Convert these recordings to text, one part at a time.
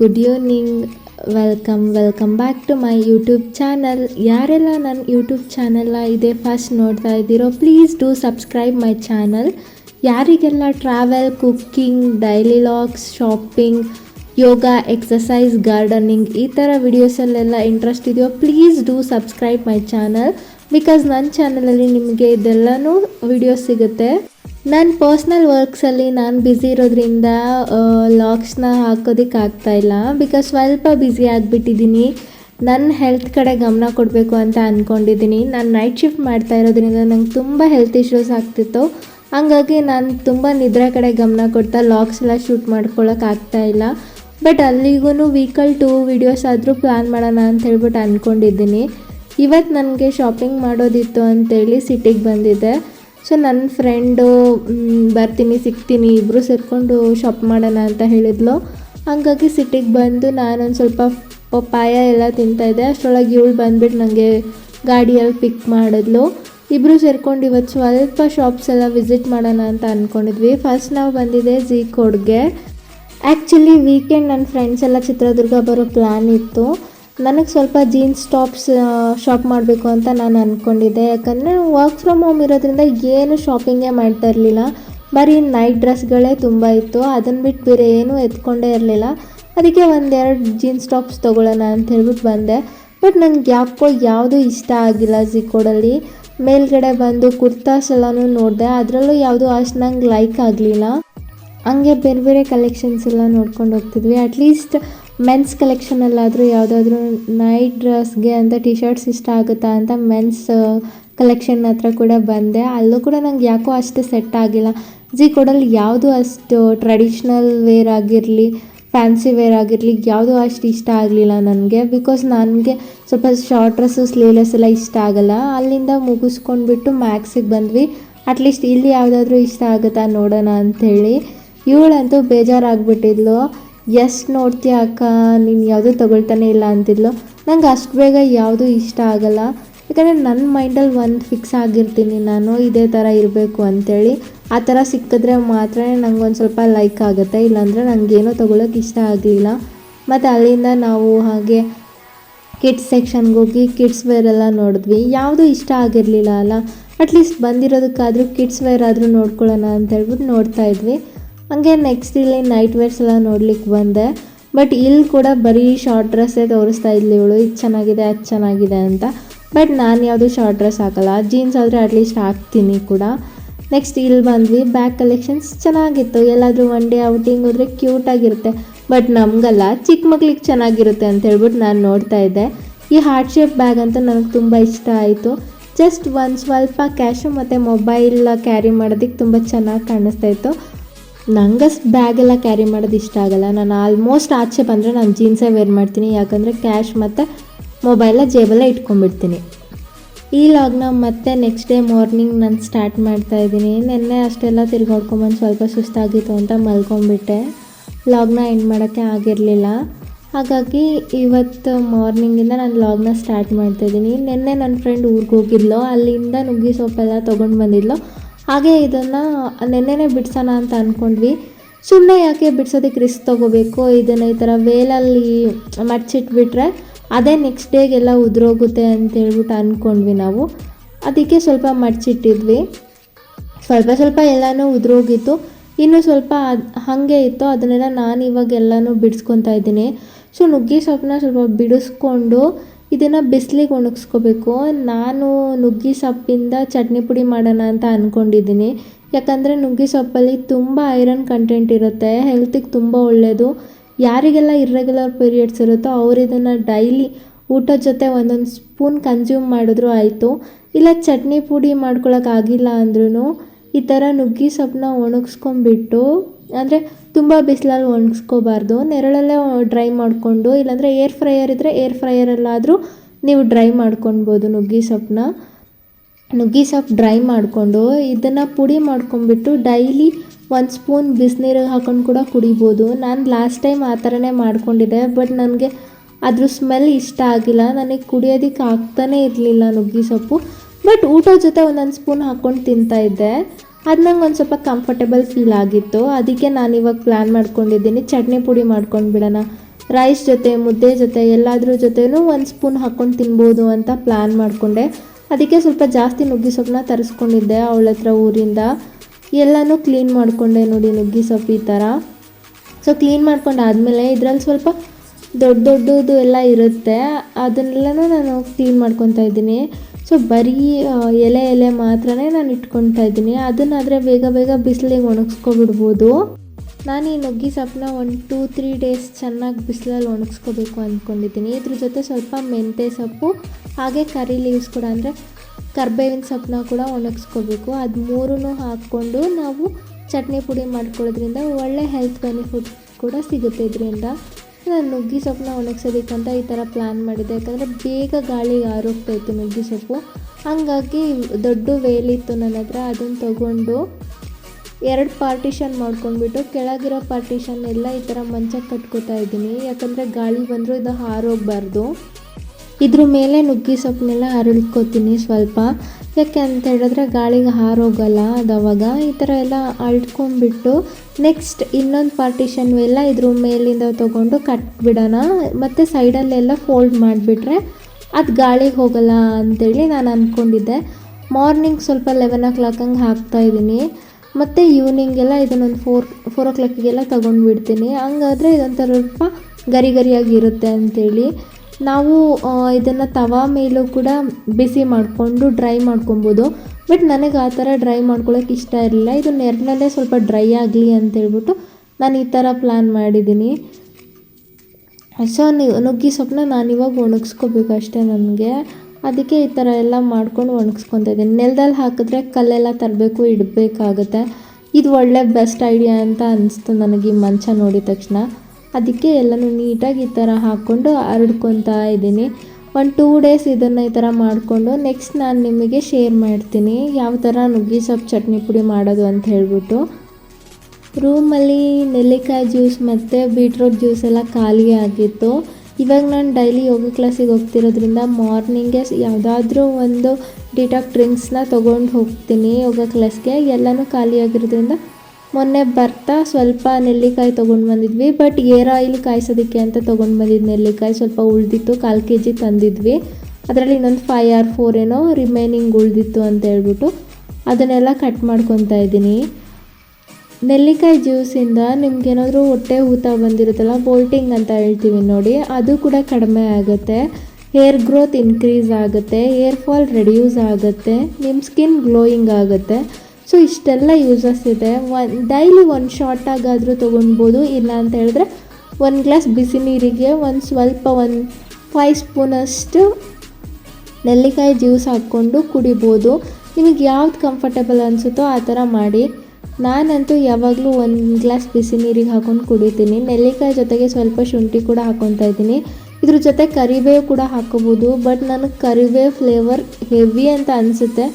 Good evening welcome welcome back to my YouTube channel ಯಾರೆಲ್ಲ ನನ್ನ YouTube ಚಾನಲ್ನ ಇದೇ ಫಸ್ಟ್ ನೋಡ್ತಾ ಇದ್ದೀರೋ please do subscribe my channel ಯಾರಿಗೆಲ್ಲ travel cooking daily vlogs shopping yoga exercise gardening ಈ ಥರ ವಿಡಿಯೋಸಲ್ಲೆಲ್ಲ ಇಂಟ್ರೆಸ್ಟ್ ಇದೆಯೋ please do subscribe my channel because ನನ್ನ ಚಾನಲಲ್ಲಿ ನಿಮಗೆ ಇದೆಲ್ಲನೂ ವಿಡಿಯೋಸ್ ಸಿಗುತ್ತೆ. ನನ್ನ ಪರ್ಸ್ನಲ್ ವರ್ಕ್ಸಲ್ಲಿ ನಾನು ಬ್ಯುಸಿ ಇರೋದ್ರಿಂದ ಲಾಗ್ಸ್ನ ಹಾಕೋದಕ್ಕೆ ಆಗ್ತಾಯಿಲ್ಲ ಬಿಕಾಸ್ ಸ್ವಲ್ಪ ಬ್ಯುಸಿ ಆಗಿಬಿಟ್ಟಿದ್ದೀನಿ ನನ್ನ ಹೆಲ್ತ್ ಕಡೆ ಗಮನ ಕೊಡಬೇಕು ಅಂತ ಅಂದ್ಕೊಂಡಿದ್ದೀನಿ ನಾನು ನೈಟ್ ಶಿಫ್ಟ್ ಮಾಡ್ತಾ ಇರೋದ್ರಿಂದ ನಂಗೆ ತುಂಬ ಹೆಲ್ತ್ ಇಶ್ಯೂಸ್ ಆಗ್ತಿತ್ತು. ಹಂಗಾಗಿ ನಾನು ತುಂಬ ನಿದ್ರೆ ಕಡೆ ಗಮನ ಕೊಡ್ತಾ ಲಾಕ್ಸ್ ಎಲ್ಲ ಶೂಟ್ ಮಾಡ್ಕೊಳ್ಳೋಕೆ ಆಗ್ತಾಯಿಲ್ಲ ಬಟ್ ಅಲ್ಲಿಗೂ ವೀಕಲ್ ಟೂ ವೀಡಿಯೋಸ್ ಆದರೂ ಪ್ಲ್ಯಾನ್ ಮಾಡೋಣ ಅಂತ ಹೇಳ್ಬಿಟ್ಟು ಅಂದ್ಕೊಂಡಿದ್ದೀನಿ ಇವತ್ತು ನನಗೆ ಶಾಪಿಂಗ್ ಮಾಡೋದಿತ್ತು ಅಂತೇಳಿ ಸಿಟಿಗೆ ಬಂದಿದ್ದೆ. ಸೊ ನನ್ನ ಫ್ರೆಂಡು ಬರ್ತೀನಿ, ಸಿಗ್ತೀನಿ ಇಬ್ಬರು ಸೇರಿಕೊಂಡು ಶಾಪ್ ಮಾಡೋಣ ಅಂತ ಹೇಳಿದ್ಲು. ಹಂಗಾಗಿ ಸಿಟಿಗೆ ಬಂದು ನಾನೊಂದು ಸ್ವಲ್ಪ ಪಪ್ಪಾಯ ಎಲ್ಲ ತಿಂತಾಯಿದ್ದೆ ಅಷ್ಟರೊಳಗೆ ಇವಳು ಬಂದ್ಬಿಟ್ಟು ನನಗೆ ಗಾಡಿಯಲ್ಲಿ ಪಿಕ್ ಮಾಡಿದ್ಲು. ಇಬ್ಬರು ಸೇರ್ಕೊಂಡು ಇವತ್ತು ಸ್ವಲ್ಪ ಶಾಪ್ಸ್ ಎಲ್ಲ ವಿಸಿಟ್ ಮಾಡೋಣ ಅಂತ ಅಂದ್ಕೊಂಡಿದ್ವಿ ಫಸ್ಟ್ ನಾವು ಬಂದಿದ್ದೆ ಜಿ ಕೋಡ್ಗೆ. ಆ್ಯಕ್ಚುಲಿ ವೀಕೆಂಡ್ ನನ್ನ ಫ್ರೆಂಡ್ಸ್ ಎಲ್ಲ ಚಿತ್ರದುರ್ಗ ಬರೋ ಪ್ಲ್ಯಾನ್ ಇತ್ತು. ನನಗೆ ಸ್ವಲ್ಪ ಜೀನ್ಸ್ ಟಾಪ್ಸ್ ಶಾಪ್ ಮಾಡಬೇಕು ಅಂತ ನಾನು ಅಂದ್ಕೊಂಡಿದ್ದೆ ಯಾಕಂದರೆ ವರ್ಕ್ ಫ್ರಮ್ ಹೋಮ್ ಇರೋದ್ರಿಂದ ಏನು ಶಾಪಿಂಗೇ ಮಾಡ್ತಾ ಇರಲಿಲ್ಲ. ಬರೀ ನೈಟ್ ಡ್ರೆಸ್ಗಳೇ ತುಂಬ ಇತ್ತು. ಅದನ್ನು ಬಿಟ್ಟು ಬೇರೆ ಏನೂ ಎತ್ಕೊಂಡೇ ಇರಲಿಲ್ಲ. ಅದಕ್ಕೆ ಒಂದೆರಡು ಜೀನ್ಸ್ ಟಾಪ್ಸ್ ತೊಗೊಳ್ಳೋಣ ಅಂತ ಹೇಳ್ಬಿಟ್ಟು ಬಂದೆ. ಬಟ್ ನನಗೆ ಯಾಕೋ ಯಾವುದೂ ಇಷ್ಟ ಆಗಿಲ್ಲ ಜಿಕೋಡಲ್ಲಿ ಮೇಲ್ಗಡೆ ಬಂದು ಕುರ್ತಾಸ್ ಎಲ್ಲನೂ ನೋಡಿದೆ. ಅದರಲ್ಲೂ ಯಾವುದೂ ಅಷ್ಟು ನಂಗೆ ಲೈಕ್ ಆಗಲಿಲ್ಲ. ಹಂಗೆ ಬೇರೆ ಬೇರೆ ಕಲೆಕ್ಷನ್ಸ್ ಎಲ್ಲ ನೋಡ್ಕೊಂಡು ಹೋಗ್ತಿದ್ವಿ. ಅಟ್ಲೀಸ್ಟ್ ಮೆನ್ಸ್ ಕಲೆಕ್ಷನಲ್ಲಾದರೂ ಯಾವುದಾದ್ರೂ ನೈಟ್ ಡ್ರೆಸ್ಗೆ ಅಂತ ಟಿ ಶರ್ಟ್ಸ್ ಇಷ್ಟ ಆಗುತ್ತಾ ಅಂತ ಮೆನ್ಸ್ ಕಲೆಕ್ಷನ್ ಹತ್ರ ಕೂಡ ಬಂದೆ. ಅಲ್ಲೂ ಕೂಡ ನಂಗೆ ಯಾಕೋ ಅಷ್ಟು ಸೆಟ್ ಆಗಿಲ್ಲ. ಜಿ ಕೊಡಲ್ಲಿ ಯಾವುದು ಅಷ್ಟು ಟ್ರೆಡಿಷ್ನಲ್ ವೇರ್ ಆಗಿರಲಿ ಫ್ಯಾನ್ಸಿ ವೇರ್ ಆಗಿರಲಿ ಯಾವುದೂ ಅಷ್ಟು ಇಷ್ಟ ಆಗಲಿಲ್ಲ ನನಗೆ ಬಿಕಾಸ್ ನನಗೆ ಸ್ವಲ್ಪ ಶಾರ್ಟ್ ಡ್ರೆಸ್ಸು ಸ್ಲೀವ್ಲೆಸ್ ಎಲ್ಲ ಇಷ್ಟ ಆಗಲ್ಲ. ಅಲ್ಲಿಂದ ಮುಗಿಸ್ಕೊಂಡ್ಬಿಟ್ಟು ಮ್ಯಾಕ್ಸಿಗೆ ಬಂದ್ವಿ. ಅಟ್ಲೀಸ್ಟ್ ಇಲ್ಲಿ ಯಾವುದಾದ್ರೂ ಇಷ್ಟ ಆಗುತ್ತಾ ನೋಡೋಣ ಅಂಥೇಳಿ. ಇವಳಂತೂ ಬೇಜಾರಾಗ್ಬಿಟ್ಟಿದ್ಲು. ಎಷ್ಟು ನೋಡ್ತೀಯ ಅಕ್ಕ, ನೀನು ಯಾವುದೂ ತೊಗೊಳ್ತಾನೆ ಇಲ್ಲ ಅಂತಿದ್ಲು. ನಂಗೆ ಅಷ್ಟು ಬೇಗ ಯಾವುದೂ ಇಷ್ಟ ಆಗಲ್ಲ. ಯಾಕಂದರೆ ನನ್ನ ಮೈಂಡಲ್ಲಿ ಒಂದು ಫಿಕ್ಸ್ ಆಗಿರ್ತೀನಿ, ನಾನು ಇದೇ ಥರ ಇರಬೇಕು ಅಂಥೇಳಿ ಆ ಥರ ಸಿಕ್ಕಿದ್ರೆ ಮಾತ್ರ ನಂಗೆ ಒಂದು ಸ್ವಲ್ಪ ಲೈಕ್ ಆಗುತ್ತೆ, ಇಲ್ಲಾಂದರೆ ನನಗೇನೂ ತೊಗೊಳಕ್ಕೆ ಇಷ್ಟ ಆಗಲಿಲ್ಲ. ಮತ್ತು ಅಲ್ಲಿಂದ ನಾವು ಹಾಗೆ ಕಿಡ್ಸ್ ಸೆಕ್ಷನ್ಗೆ ಹೋಗಿ ಕಿಡ್ಸ್ ವೇರ್ ಎಲ್ಲ ನೋಡಿದ್ವಿ. ಯಾವುದೂ ಇಷ್ಟ ಆಗಿರಲಿಲ್ಲ ಅಲ್ಲ. ಅಟ್ಲೀಸ್ಟ್ ಬಂದಿರೋದಕ್ಕಾದರೂ ಕಿಡ್ಸ್ ವೇರ್ ಆದರೂ ನೋಡ್ಕೊಳ್ಳೋಣ ಅಂತ ಹೇಳ್ಬಿಟ್ಟು ನೋಡ್ತಾ ಇದ್ವಿ. ಹಂಗೆ ನೆಕ್ಸ್ಟ್ ಇಲ್ಲಿ ನೈಟ್ ವೇರ್ಸ್ ಎಲ್ಲ ನೋಡ್ಲಿಕ್ಕೆ ಬಂದೆ. ಬಟ್ ಇಲ್ಲಿ ಕೂಡ ಬರೀ ಶಾರ್ಟ್ ಡ್ರೆಸ್ಸೇ ತೋರಿಸ್ತಾ ಇದ್ಲಿ ಇವಳು. ಇದು ಚೆನ್ನಾಗಿದೆ, ಅದು ಚೆನ್ನಾಗಿದೆ ಅಂತ. ಬಟ್ ನಾನು ಯಾವುದು ಶಾರ್ಟ್ ಡ್ರೆಸ್ ಹಾಕಲ್ಲ. ಜೀನ್ಸ್ ಆದರೆ ಅಟ್ಲೀಸ್ಟ್ ಹಾಕ್ತೀನಿ ಕೂಡ. ನೆಕ್ಸ್ಟ್ ಇಲ್ಲಿ ಬಂದ್ವಿ. ಬ್ಯಾಗ್ ಕಲೆಕ್ಷನ್ಸ್ ಚೆನ್ನಾಗಿತ್ತು. ಎಲ್ಲಾದರೂ ಒನ್ ಡೇ ಔಟಿಂಗ್ ಹೋದರೆ ಕ್ಯೂಟಾಗಿರುತ್ತೆ ಬಟ್ ನಮಗಲ್ಲ ಚಿಕ್ಕ ಮಕ್ಳಿಗೆ ಚೆನ್ನಾಗಿರುತ್ತೆ ಅಂತ ಹೇಳ್ಬಿಟ್ಟು ನಾನು ನೋಡ್ತಾ ಇದ್ದೆ. ಈ ಹಾರ್ಟ್ ಶೇಪ್ ಬ್ಯಾಗ್ ಅಂತ ನನಗೆ ತುಂಬ ಇಷ್ಟ ಆಯಿತು. ಜಸ್ಟ್ ಒಂದು ಸ್ವಲ್ಪ ಕ್ಯಾಶು ಮತ್ತು ಮೊಬೈಲ್ ಕ್ಯಾರಿ ಮಾಡೋದಕ್ಕೆ ತುಂಬ ಚೆನ್ನಾಗಿ ಕಾಣಿಸ್ತಾ ಇತ್ತು. ನಂಗೆ ಬ್ಯಾಗೆಲ್ಲ ಕ್ಯಾರಿ ಮಾಡೋದು ಇಷ್ಟ ಆಗಲ್ಲ. ನಾನು ಆಲ್ಮೋಸ್ಟ್ ಆಚೆ ಬಂದರೆ ನಾನು ಜೀನ್ಸೇ ವೇರ್ ಮಾಡ್ತೀನಿ. ಯಾಕಂದರೆ ಕ್ಯಾಶ್ ಮತ್ತು ಮೊಬೈಲ ಜೇಬಲ್ಲೇ ಇಟ್ಕೊಂಡ್ಬಿಡ್ತೀನಿ. ಈ ಲಾಗ್ನ ಮತ್ತೆ ನೆಕ್ಸ್ಟ್ ಡೇ ಮಾರ್ನಿಂಗ್ ನಾನು ಸ್ಟಾರ್ಟ್ ಮಾಡ್ತಾ ಇದ್ದೀನಿ. ನಿನ್ನೆ ಅಷ್ಟೆಲ್ಲ ತಿರ್ಗಾಡ್ಕೊಂಬಂದು ಸ್ವಲ್ಪ ಸುಸ್ತಾಗಿತ್ತು ಅಂತ ಮಲ್ಕೊಂಡ್ಬಿಟ್ಟೆ. ಲಾಗ್ನ ಎಂಡ್ ಮಾಡೋಕ್ಕೆ ಆಗಿರಲಿಲ್ಲ. ಹಾಗಾಗಿ ಇವತ್ತು ಮಾರ್ನಿಂಗಿಂದ ನಾನು ಲಾಗ್ನ ಸ್ಟಾರ್ಟ್ ಮಾಡ್ತಾಯಿದ್ದೀನಿ ನಿನ್ನೆ ನನ್ನ ಫ್ರೆಂಡ್ ಊರಿಗೆ ಹೋಗಿದ್ಲು. ಅಲ್ಲಿಂದ ನುಗ್ಗಿ ಸೊಪ್ಪೆಲ್ಲ ತೊಗೊಂಡು ಬಂದಿದ್ಲು. ಹಾಗೆ ಇದನ್ನು ನೆನ್ನೆನೇ ಬಿಡಿಸೋಣ ಅಂತ ಅಂದ್ಕೊಂಡ್ವಿ ಸುಮ್ಮನೆ ಯಾಕೆ ಬಿಡಿಸೋದಕ್ಕೆ ರಿಸ್ಕ್ ತೊಗೋಬೇಕು? ಇದನ್ನು ಈ ಥರ ವೇಲಲ್ಲಿ ಮಡ್ಚಿಟ್ಬಿಟ್ರೆ ಅದೇ ನೆಕ್ಸ್ಟ್ ಡೇಗೆಲ್ಲ ಉದುರೋಗುತ್ತೆ ಅಂತ ಹೇಳ್ಬಿಟ್ಟು ಅಂದ್ಕೊಂಡ್ವಿ ನಾವು. ಅದಕ್ಕೆ ಸ್ವಲ್ಪ ಮಡ್ಚಿಟ್ಟಿದ್ವಿ. ಸ್ವಲ್ಪ ಸ್ವಲ್ಪ ಎಲ್ಲನೂ ಉದುರೋಗಿತ್ತು. ಇನ್ನು ಸ್ವಲ್ಪ ಅದು ಹಾಗೆ ಇತ್ತು. ಅದನ್ನೆಲ್ಲ ನಾನು ಇವಾಗ ಎಲ್ಲನೂ ಬಿಡಿಸ್ಕೊತಾ ಇದ್ದೀನಿ. ಸೊ ನುಗ್ಗಿ ಸೊಪ್ಪನ್ನ ಸ್ವಲ್ಪ ಬಿಡಿಸ್ಕೊಂಡು ಇದನ್ನು ಬಿಸಿಲಿಗೆ ಒಣಗಿಸ್ಕೋಬೇಕು. ನಾನು ನುಗ್ಗೆ ಸೊಪ್ಪಿಂದ ಚಟ್ನಿ ಪುಡಿ ಮಾಡೋಣ ಅಂತ ಅಂದ್ಕೊಂಡಿದ್ದೀನಿ ಯಾಕಂದರೆ ನುಗ್ಗೆ ಸೊಪ್ಪಲ್ಲಿ ತುಂಬ ಐರನ್ ಕಂಟೆಂಟ್ ಇರುತ್ತೆ, ಹೆಲ್ತಿಗೆ ತುಂಬ ಒಳ್ಳೆಯದು ಯಾರಿಗೆಲ್ಲ ಇರ್ರೆಗ್ಯುಲರ್ ಪೀರಿಯಡ್ಸ್ ಇರುತ್ತೋ ಅವ್ರು ಇದನ್ನು ಡೈಲಿ ಊಟದ ಜೊತೆ ಒಂದೊಂದು ಸ್ಪೂನ್ ಕನ್ಸ್ಯೂಮ್ ಮಾಡಿದ್ರು ಆಯಿತು. ಇಲ್ಲ ಚಟ್ನಿ ಪುಡಿ ಮಾಡ್ಕೊಳಕ್ಕಾಗಿಲ್ಲ ಅಂದ್ರೂ ಈ ಥರ ನುಗ್ಗೆ ಸೊಪ್ಪನ್ನ ಒಣಗಿಸ್ಕೊಂಬಿಟ್ಟು ಅಂದರೆ ತುಂಬ ಬಿಸಿಲಲ್ಲಿ ಒಣಗಿಸ್ಕೋಬಾರ್ದು. ನೆರಳಲ್ಲೇ ಡ್ರೈ ಮಾಡಿಕೊಂಡು, ಇಲ್ಲಾಂದರೆ ಏರ್ ಫ್ರೈಯರ್ ಇದ್ದರೆ ಏರ್ ಫ್ರೈಯರಲ್ಲಾದರೂ ನೀವು ಡ್ರೈ ಮಾಡ್ಕೊಳ್ಬೋದು ನುಗ್ಗಿ ಸೊಪ್ಪನ್ನ ನುಗ್ಗಿ ಸೊಪ್ಪು ಡ್ರೈ ಮಾಡಿಕೊಂಡು, ಇದನ್ನು ಪುಡಿ ಮಾಡ್ಕೊಂಬಿಟ್ಟು ಡೈಲಿ ಒಂದು ಸ್ಪೂನ್ ಬಿಸಿನೀರು ಹಾಕೊಂಡು ಕೂಡ ಕುಡಿಬೋದು. ನಾನು ಲಾಸ್ಟ್ ಟೈಮ್ ಆ ಥರನೇ ಮಾಡಿಕೊಂಡಿದ್ದೆ ಬಟ್ ನನಗೆ ಅದ್ರ ಸ್ಮೆಲ್ ಇಷ್ಟ ಆಗಿಲ್ಲ. ನನಗೆ ಕುಡಿಯೋದಕ್ಕೆ ಆಗ್ತಾನೇ ಇರಲಿಲ್ಲ ನುಗ್ಗಿ ಸೊಪ್ಪು. ಬಟ್ ಊಟದ ಜೊತೆ ಒಂದೊಂದು ಸ್ಪೂನ್ ಹಾಕ್ಕೊಂಡು ತಿಂತಾಯಿದ್ದೆ ಅದು ನಂಗೆ ಒಂದು ಸ್ವಲ್ಪ ಕಂಫರ್ಟೇಬಲ್ ಫೀಲ್ ಆಗಿತ್ತು. ಅದಕ್ಕೆ ನಾನು ಇವಾಗ ಪ್ಲ್ಯಾನ್ ಮಾಡ್ಕೊಂಡಿದ್ದೀನಿ. ಚಟ್ನಿ ಪುಡಿ ಮಾಡ್ಕೊಂಡು ಬಿಡೋಣ. ರೈಸ್ ಜೊತೆ, ಮುದ್ದೆ ಜೊತೆ, ಎಲ್ಲಾದ್ರ ಜೊತೆನೂ ಒಂದು ಸ್ಪೂನ್ ಹಾಕ್ಕೊಂಡು ತಿನ್ಬೋದು ಅಂತ ಪ್ಲ್ಯಾನ್ ಮಾಡಿಕೊಂಡೆ. ಅದಕ್ಕೆ ಸ್ವಲ್ಪ ಜಾಸ್ತಿ ನುಗ್ಗಿ ಸೊಪ್ಪನ್ನ ತರಿಸ್ಕೊಂಡಿದ್ದೆ ಅವಳ ಹತ್ರ ಊರಿಂದ. ಎಲ್ಲನೂ ಕ್ಲೀನ್ ಮಾಡಿಕೊಂಡೆ ನೋಡಿ ನುಗ್ಗಿ ಸೊಪ್ಪು ಈ ಥರ ಸೊ ಕ್ಲೀನ್ ಮಾಡ್ಕೊಂಡಾದ್ಮೇಲೆ ಇದರಲ್ಲಿ ಸ್ವಲ್ಪ ದೊಡ್ಡ ದೊಡ್ಡದು ಎಲ್ಲ ಇರುತ್ತೆ. ಅದನ್ನೆಲ್ಲನೂ ನಾನು ಕ್ಲೀನ್ ಮಾಡ್ಕೊತಾ ಇದ್ದೀನಿ. ಸೊ ಬರೀ ಎಲೆ ಎಲೆ ಮಾತ್ರನೇ ನಾನು ಇಟ್ಕೊತಾ ಇದ್ದೀನಿ. ಅದನ್ನಾದರೆ ಬೇಗ ಬೇಗ ಬಿಸಿಲಿಗೆ ಒಣಗಿಸ್ಕೊಬಿಡ್ಬೋದು. ನಾನು ಈ ನುಗ್ಗಿ ಸೊಪ್ಪನ್ನ ಒಂದು ಟೂ, ತ್ರೀ ಡೇಸ್ ಚೆನ್ನಾಗಿ ಬಿಸಿಲಲ್ಲಿ ಒಣಗಿಸ್ಕೋಬೇಕು ಅಂದ್ಕೊಂಡಿದ್ದೀನಿ ಇದ್ರ ಜೊತೆ ಸ್ವಲ್ಪ ಮೆಂತ್ಯ ಸೊಪ್ಪು, ಹಾಗೆ ಕರಿ ಲೀವ್ಸ್ ಕೂಡ ಅಂದರೆ ಕರ್ಬೇವಿನ ಸೊಪ್ಪನ್ನ ಕೂಡ ಒಣಗಿಸ್ಕೋಬೇಕು. ಅದು ಮೂರೂ ಹಾಕ್ಕೊಂಡು ನಾವು ಚಟ್ನಿ ಪುಡಿ ಮಾಡ್ಕೊಳ್ಳೋದ್ರಿಂದ ಒಳ್ಳೆ ಹೆಲ್ತ್ ಬೆನಿಫಿಟ್ ಕೂಡ ಸಿಗುತ್ತೆ ಇದರಿಂದ. ನಾನು ನುಗ್ಗಿ ಸೊಪ್ಪನ್ನ ಒಣಗಿಸೋದಕ್ಕಂತ ಈ ಥರ ಪ್ಲ್ಯಾನ್ ಮಾಡಿದ್ದೆ. ಯಾಕಂದರೆ ಬೇಗ ಗಾಳಿಗೆ ಆರೋಗ್ತಾ ಇತ್ತು ನುಗ್ಗಿ ಸೊಪ್ಪು. ಹಂಗಾಗಿ ದೊಡ್ಡ ವೇಲಿತ್ತು ನನ್ನ ಹತ್ರ, ಅದನ್ನು ತಗೊಂಡು ಎರಡು ಪಾರ್ಟಿಷನ್ ಮಾಡ್ಕೊಂಡ್ಬಿಟ್ಟು ಕೆಳಗಿರೋ ಪಾರ್ಟಿಷನ್ ಎಲ್ಲ ಈ ಥರ ಮಂಚಕ್ಕೆ ಕಟ್ಕೋತಾ ಇದ್ದೀನಿ. ಯಾಕಂದರೆ ಗಾಳಿ ಬಂದರೂ ಇದು ಹಾರೋಗಬಾರ್ದು. ಇದ್ರ ಮೇಲೆ ನುಗ್ಗಿ ಸೊಪ್ಪನ್ನೆಲ್ಲ ಅರಳ್ಕೋತೀನಿ ಸ್ವಲ್ಪ. ಯಾಕೆ ಅಂತ ಹೇಳಿದ್ರೆ ಗಾಳಿಗೆ ಹಾರೋಗಲ್ಲ ಅದು ಅವಾಗ. ಈ ಥರ ಎಲ್ಲ ಅಳ್ಕೊಂಡ್ಬಿಟ್ಟು ನೆಕ್ಸ್ಟ್ ಇನ್ನೊಂದು ಪಾರ್ಟಿಷನ್ ಎಲ್ಲ ಇದ್ರ ಮೇಲಿಂದ ತೊಗೊಂಡು ಕಟ್ಬಿಡೋಣ ಮತ್ತು ಸೈಡಲ್ಲೆಲ್ಲ ಫೋಲ್ಡ್ ಮಾಡಿಬಿಟ್ರೆ ಅದು ಗಾಳಿಗೆ ಹೋಗಲ್ಲ ಅಂತೇಳಿ ನಾನು ಅಂದ್ಕೊಂಡಿದ್ದೆ ಮಾರ್ನಿಂಗ್ ಸ್ವಲ್ಪ ಲೆವೆನ್ ಓ ಕ್ಲಾಕ್ ಹಂಗೆ ಹಾಕ್ತಾಯಿದ್ದೀನಿ ಮತ್ತು ಈವ್ನಿಂಗೆಲ್ಲ ಇದನ್ನೊಂದು ಫೋರ್ ಫೋರ್ ಓ ಕ್ಲಾಕಿಗೆಲ್ಲ ತೊಗೊಂಡು ಬಿಡ್ತೀನಿ ಹಂಗಾದ್ರೆ ಇದೊಂಥರ ಸ್ವಲ್ಪ ಗರಿ ಗರಿಯಾಗಿರುತ್ತೆ ಅಂತೇಳಿ. ನಾವು ಇದನ್ನು ತವಾ ಮೇಲೂ ಕೂಡ ಬಿಸಿ ಮಾಡಿಕೊಂಡು ಡ್ರೈ ಮಾಡ್ಕೊಬೋದು. ಬಟ್ ನನಗೆ ಆ ಥರ ಡ್ರೈ ಮಾಡ್ಕೊಳ್ಳೋಕೆ ಇಷ್ಟ ಇರಲಿಲ್ಲ. ಇದು ನೆರಳಲ್ಲೇ ಸ್ವಲ್ಪ ಡ್ರೈ ಆಗಲಿ ಅಂತ ಹೇಳ್ಬಿಟ್ಟು ನಾನು ಈ ಥರ ಪ್ಲ್ಯಾನ್ ಮಾಡಿದ್ದೀನಿ. ಸೊ ನುಗ್ಗಿ ಸೊಪ್ಪನ್ನ ನಾನು ಇವಾಗ ಒಣಗಿಸ್ಕೋಬೇಕು ಅಷ್ಟೇ ನನಗೆ. ಅದಕ್ಕೆ ಈ ಥರ ಎಲ್ಲ ಮಾಡ್ಕೊಂಡು ಒಣಗಿಸ್ಕೊತಾ ಇದ್ದೀನಿ. ನೆಲದಲ್ಲಿ ಹಾಕಿದ್ರೆ ಕಲ್ಲೆಲ್ಲ ತರಬೇಕು, ಇಡಬೇಕಾಗುತ್ತೆ. ಇದು ಒಳ್ಳೆ ಬೆಸ್ಟ್ ಐಡಿಯಾ ಅಂತ ಅನಿಸ್ತು ನನಗೆ ಈ ಮಂಚ ನೋಡಿದ ತಕ್ಷಣ. ಅದಕ್ಕೆ ಎಲ್ಲನೂ ನೀಟಾಗಿ ಈ ಥರ ಹಾಕ್ಕೊಂಡು ಹರಡ್ಕೊತಾ ಇದ್ದೀನಿ. ಒಂದು ಟೂ ಡೇಸ್ ಇದನ್ನು ಈ ಥರ ಮಾಡಿಕೊಂಡು ನೆಕ್ಸ್ಟ್ ನಾನು ನಿಮಗೆ ಶೇರ್ ಮಾಡ್ತೀನಿ ಯಾವ ಥರ ನುಗ್ಗಿ ಸೊಪ್ಪು ಚಟ್ನಿ ಪುಡಿ ಮಾಡೋದು ಅಂತ ಹೇಳ್ಬಿಟ್ಟು. ರೂಮಲ್ಲಿ ನೆಲ್ಲಿಕಾಯಿ ಜ್ಯೂಸ್ ಮತ್ತು ಬೀಟ್ರೂಟ್ ಜ್ಯೂಸ್ ಎಲ್ಲ ಖಾಲಿ ಆಗಿತ್ತು. ಇವಾಗ ನಾನು ಡೈಲಿ ಯೋಗ ಕ್ಲಾಸಿಗೆ ಹೋಗ್ತಿರೋದ್ರಿಂದ ಮಾರ್ನಿಂಗೆ ಯಾವುದಾದ್ರೂ ಒಂದು ಡಿಟಾಕ್ ಡ್ರಿಂಕ್ಸ್ನ ತೊಗೊಂಡು ಹೋಗ್ತೀನಿ ಯೋಗ ಕ್ಲಾಸ್ಗೆ ಎಲ್ಲನೂ ಖಾಲಿ ಆಗಿರೋದ್ರಿಂದ ಮೊನ್ನೆ ಬರ್ತಾ ಸ್ವಲ್ಪ ನೆಲ್ಲಿಕಾಯಿ ತೊಗೊಂಡು ಬಂದಿದ್ವಿ ಬಟ್ ಏರ್ ಆಯಿಲ್ ಕಾಯಿಸೋದಕ್ಕೆ ಅಂತ ತೊಗೊಂಡು ಬಂದಿದ್ದು ನೆಲ್ಲಿಕಾಯಿ ಸ್ವಲ್ಪ ಉಳಿದಿತ್ತು, ಕಾಲು ಕೆ ಜಿ ತಂದಿದ್ವಿ. ಅದರಲ್ಲಿ ಇನ್ನೊಂದು ಫೈ ಆರ್ ಫೋರ್ ಏನೋ ರಿಮೈನಿಂಗ್ ಉಳಿದಿತ್ತು ಅಂತ ಹೇಳ್ಬಿಟ್ಟು ಅದನ್ನೆಲ್ಲ ಕಟ್ ಮಾಡ್ಕೊತಾ ಇದ್ದೀನಿ. ನೆಲ್ಲಿಕಾಯಿ ಜ್ಯೂಸಿಂದ ನಿಮ್ಗೇನಾದರೂ ಹೊಟ್ಟೆ ಊತ ಬಂದಿರುತ್ತಲ್ಲ ಬೋಲ್ಟಿಂಗ್ ಅಂತ ಹೇಳ್ತೀವಿ ನೋಡಿ, ಅದು ಕೂಡ ಕಡಿಮೆ ಆಗುತ್ತೆ. ಹೇರ್ ಗ್ರೋತ್ ಇನ್ಕ್ರೀಸ್ ಆಗುತ್ತೆ ಹೇರ್ ಫಾಲ್ ರೆಡ್ಯೂಸ್ ಆಗುತ್ತೆ ನಿಮ್ಮ ಸ್ಕಿನ್ ಗ್ಲೋಯಿಂಗ್ ಆಗುತ್ತೆ. ಸೊ ಇಷ್ಟೆಲ್ಲ ಯೂಸಸ್ ಇದೆ. ಒನ್ ಡೈಲಿ ಒಂದು ಶಾರ್ಟ್ ಆಗಾದರೂ ತೊಗೊಳ್ಬೋದು. ಇಲ್ಲ ಅಂತ ಹೇಳಿದ್ರೆ ಒಂದು ಗ್ಲಾಸ್ ಬಿಸಿ ನೀರಿಗೆ ಒಂದು ಸ್ವಲ್ಪ ಒಂದು ಫೈವ್ ಸ್ಪೂನಷ್ಟು ನೆಲ್ಲಿಕಾಯಿ ಜ್ಯೂಸ್ ಹಾಕ್ಕೊಂಡು ಕುಡಿಬೋದು. ನಿಮಗೆ ಯಾವ್ದು ಕಂಫರ್ಟಬಲ್ ಅನಿಸುತ್ತೋ ಆ ಥರ ಮಾಡಿ. ನಾನಂತೂ ಯಾವಾಗಲೂ ಒಂದು ಗ್ಲಾಸ್ ಬಿಸಿ ನೀರಿಗೆ ಹಾಕೊಂಡು ಕುಡಿತೀನಿ. ನೆಲ್ಲಿಕಾಯಿ ಜೊತೆಗೆ ಸ್ವಲ್ಪ ಶುಂಠಿ ಕೂಡ ಹಾಕ್ಕೊತಾ ಇದ್ದೀನಿ. ಇದ್ರ ಜೊತೆ ಕರಿಬೇವು ಕೂಡ ಹಾಕೋಬೋದು ಬಟ್ ನನಗೆ ಕರಿಬೇವು ಫ್ಲೇವರ್ ಹೆವಿ ಅಂತ ಅನಿಸುತ್ತೆ.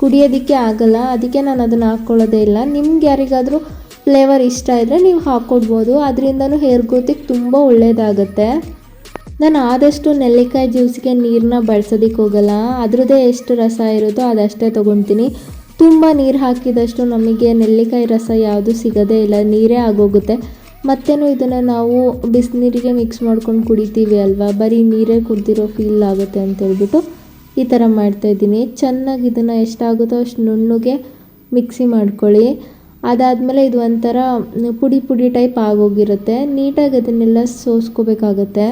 ಕುಡಿಯೋದಕ್ಕೆ ಆಗಲ್ಲ, ಅದಕ್ಕೆ ನಾನು ಅದನ್ನು ಹಾಕ್ಕೊಳ್ಳೋದೇ ಇಲ್ಲ. ನಿಮ್ಗೆ ಯಾರಿಗಾದರೂ ಫ್ಲೇವರ್ ಇಷ್ಟ ಇದ್ದರೆ ನೀವು ಹಾಕ್ಕೊಡ್ಬೋದು. ಅದರಿಂದನೂ ಹೇರ್ ಗ್ರೋತಿಗೆ ತುಂಬ ಒಳ್ಳೆಯದಾಗುತ್ತೆ ನಾನು ಆದಷ್ಟು ನೆಲ್ಲಿಕಾಯಿ ಜ್ಯೂಸ್ಗೆ ನೀರನ್ನ ಬಳಸೋದಕ್ಕೆ ಹೋಗಲ್ಲ. ಅದರದ್ದೇ ಎಷ್ಟು ರಸ ಇರುತ್ತೋ ಅದಷ್ಟೇ ತೊಗೊತೀನಿ. ತುಂಬ ನೀರು ಹಾಕಿದಷ್ಟು ನಮಗೆ ನೆಲ್ಲಿಕಾಯಿ ರಸ ಯಾವುದು ಸಿಗೋದೇ ಇಲ್ಲ. ನೀರೇ ಆಗೋಗುತ್ತೆ. ಮತ್ತೇನು ಇದನ್ನು ನಾವು ಬಿಸಿನೀರಿಗೆ ಮಿಕ್ಸ್ ಮಾಡ್ಕೊಂಡು ಕುಡಿತೀವಿ ಅಲ್ವಾ? ಬರೀ ನೀರೇ ಕುಡ್ದಿರೋ ಫೀಲ್ ಆಗುತ್ತೆ ಅಂತ ಹೇಳ್ಬಿಟ್ಟು ಈ ಥರ ಮಾಡ್ತಾಯಿದ್ದೀನಿ ಚೆನ್ನಾಗಿ ಇದನ್ನು ಎಷ್ಟಾಗುತ್ತೋ ಅಷ್ಟು ನುಣ್ಣಗೆ ಮಿಕ್ಸಿ ಮಾಡ್ಕೊಳ್ಳಿ. ಅದಾದಮೇಲೆ ಇದು ಒಂಥರ ಪುಡಿ ಪುಡಿ ಟೈಪ್ ಆಗೋಗಿರುತ್ತೆ. ನೀಟಾಗಿ ಅದನ್ನೆಲ್ಲ ಸೋಸ್ಕೋಬೇಕಾಗತ್ತೆ.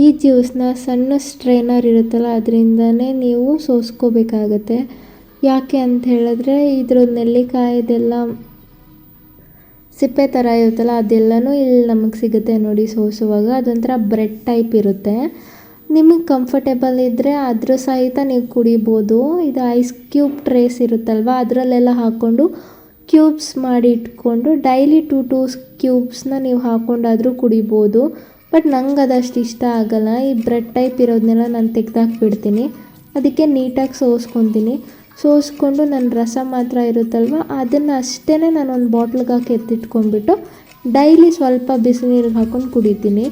ಈ ಜ್ಯೂಸ್ನ ಸಣ್ಣ ಸ್ಟ್ರೈನರ್ ಇರುತ್ತಲ್ಲ, ಅದರಿಂದನೇ ನೀವು ಸೋಸ್ಕೋಬೇಕಾಗತ್ತೆ. ಯಾಕೆ ಅಂತ ಹೇಳಿದ್ರೆ ಇದ್ರ ನೆಲ್ಲಿಕಾಯಿದೆಲ್ಲ ಸಿಪ್ಪೆ ಥರ ಇರುತ್ತಲ್ಲ, ಅದೆಲ್ಲನೂ ಇಲ್ಲಿ ನಮಗೆ ಸಿಗುತ್ತೆ ನೋಡಿ ಸೋಸುವಾಗ. ಅದೊಂಥರ ಬ್ರೆಡ್ ಟೈಪ್ ಇರುತ್ತೆ. ನಿಮಗೆ ಕಂಫರ್ಟೇಬಲ್ ಇದ್ದರೆ ಅದ್ರ ಸಹಿತ ನೀವು ಕುಡಿಬೋದು. ಇದು ಐಸ್ ಕ್ಯೂಬ್ ಟ್ರೇಸ್ ಇರುತ್ತಲ್ವ? ಅದರಲ್ಲೆಲ್ಲ ಹಾಕ್ಕೊಂಡು ಕ್ಯೂಬ್ಸ್ ಮಾಡಿ ಇಟ್ಕೊಂಡು ಡೈಲಿ ಟು ಟು ಕ್ಯೂಬ್ಸ್ನ ನೀವು ಹಾಕ್ಕೊಂಡಾದರೂ ಕುಡಿಬೋದು. ಬಟ್ ನಂಗೆ ಅದಷ್ಟು ಇಷ್ಟ ಆಗಲ್ಲ. ಈ ಬ್ರೆಡ್ ಟೈಪ್ ಇರೋದನ್ನೆಲ್ಲ ನಾನು ತೆಗ್ದಾಕ್ಬಿಡ್ತೀನಿ. ಅದಕ್ಕೆ ನೀಟಾಗಿ ಸೋಸ್ಕೊತೀನಿ. ಸೋಸ್ಕೊಂಡು ನನ್ನ ರಸ ಮಾತ್ರ ಇರುತ್ತಲ್ವ? ಅದನ್ನು ಅಷ್ಟೇ ನಾನು ಒಂದು ಹಾಕಿ ಎತ್ತಿಟ್ಕೊಂಡ್ಬಿಟ್ಟು ಡೈಲಿ ಸ್ವಲ್ಪ ಬಿಸಿನೀರಿಗೆ ಹಾಕ್ಕೊಂಡು ಕುಡಿತೀನಿ.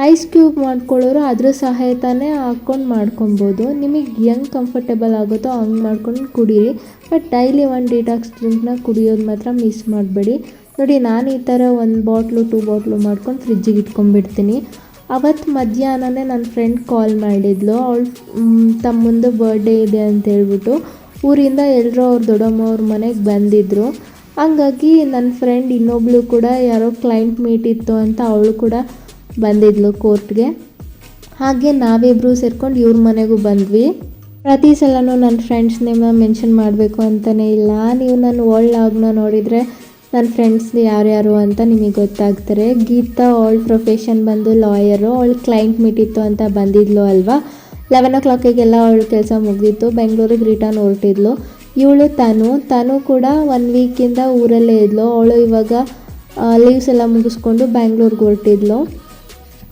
ಐಸ್ ಕ್ಯೂಬ್ ಮಾಡ್ಕೊಳ್ಳೋರು ಅದ್ರ ಸಹಾಯತಾನೇ ಹಾಕ್ಕೊಂಡು ಮಾಡ್ಕೊಬೋದು. ನಿಮಗೆ ಹೆಂಗೆ ಕಂಫರ್ಟೇಬಲ್ ಆಗುತ್ತೋ ಹಂಗೆ ಮಾಡ್ಕೊಂಡು ಕುಡೀರಿ. ಬಟ್ ಡೈಲಿ ಒಂದು ಡಿಟಾಕ್ಸ್ ಡ್ರಿಂಕ್ನ ಕುಡಿಯೋದು ಮಾತ್ರ ಮಿಸ್ ಮಾಡಬೇಡಿ. ನೋಡಿ, ನಾನು ಈ ಥರ ಒಂದು ಬಾಟ್ಲು ಟೂ ಬಾಟ್ಲು ಮಾಡ್ಕೊಂಡು ಫ್ರಿಜ್ಜಿಗೆ ಇಟ್ಕೊಂಡ್ಬಿಡ್ತೀನಿ. ಅವತ್ತು ಮಧ್ಯಾಹ್ನನೇ ನನ್ನ ಫ್ರೆಂಡ್ ಕಾಲ್ ಮಾಡಿದ್ಲು. ಅವಳು ತಮ್ಮಂದು ಬರ್ಡೇ ಇದೆ ಅಂತ ಹೇಳ್ಬಿಟ್ಟು ಊರಿಂದ ಎಲ್ಲರೂ ಅವ್ರ ದೊಡ್ಡಮ್ಮ ಅವ್ರ ಮನೆಗೆ ಬಂದಿದ್ದರು ಹಂಗಾಗಿ ನನ್ನ ಫ್ರೆಂಡ್ ಇನ್ನೊಬ್ಳು ಕೂಡ ಯಾರೋ ಕ್ಲೈಂಟ್ ಮೀಟ್ ಇತ್ತು ಅಂತ ಅವಳು ಕೂಡ ಬಂದಿದ್ಲು ಕೋರ್ಟ್ಗೆ. ಹಾಗೆ ನಾವಿಬ್ಬರು ಸೇರ್ಕೊಂಡು ಇವ್ರ ಮನೆಗೂ ಬಂದ್ವಿ. ಪ್ರತಿ ಸಲನೂ ನನ್ನ ಫ್ರೆಂಡ್ಸ್ ನೇಮ ಮೆನ್ಷನ್ ಮಾಡಬೇಕು ಅಂತಲೇ ಇಲ್ಲ. ನೀವು ನನ್ನ ಓಲ್ಡ್ ಲಾಗ್ನ ನೋಡಿದರೆ ನನ್ನ ಫ್ರೆಂಡ್ಸ್ ಯಾರ್ಯಾರು ಅಂತ ನಿಮಗೆ ಗೊತ್ತಾಗ್ತಾರೆ. ಗೀತಾ, ಅವಳ ಪ್ರೊಫೆಷನ್ ಬಂದು ಲಾಯರು ಅವಳು ಕ್ಲೈಂಟ್ ಮೀಟ್ ಇತ್ತು ಅಂತ ಬಂದಿದ್ಲು ಅಲ್ವಾ? ಲೆವೆನ್ ಓ ಕ್ಲಾಕಿಗೆಲ್ಲ ಅವಳು ಕೆಲಸ ಮುಗಿದಿತ್ತು. ಬೆಂಗಳೂರಿಗೆ ರಿಟರ್ನ್ ಹೊರಟಿದ್ಲು. ಇವಳು ತನು. ತನು ಕೂಡ ಒನ್ ವೀಕಿಂದ ಊರಲ್ಲೇ ಇದ್ಲು. ಅವಳು ಇವಾಗ ಲೀವ್ಸ್ ಎಲ್ಲ ಮುಗಿಸ್ಕೊಂಡು ಬ್ಯಾಂಗ್ಳೂರ್ಗೆ ಹೊರಟಿದ್ಲು.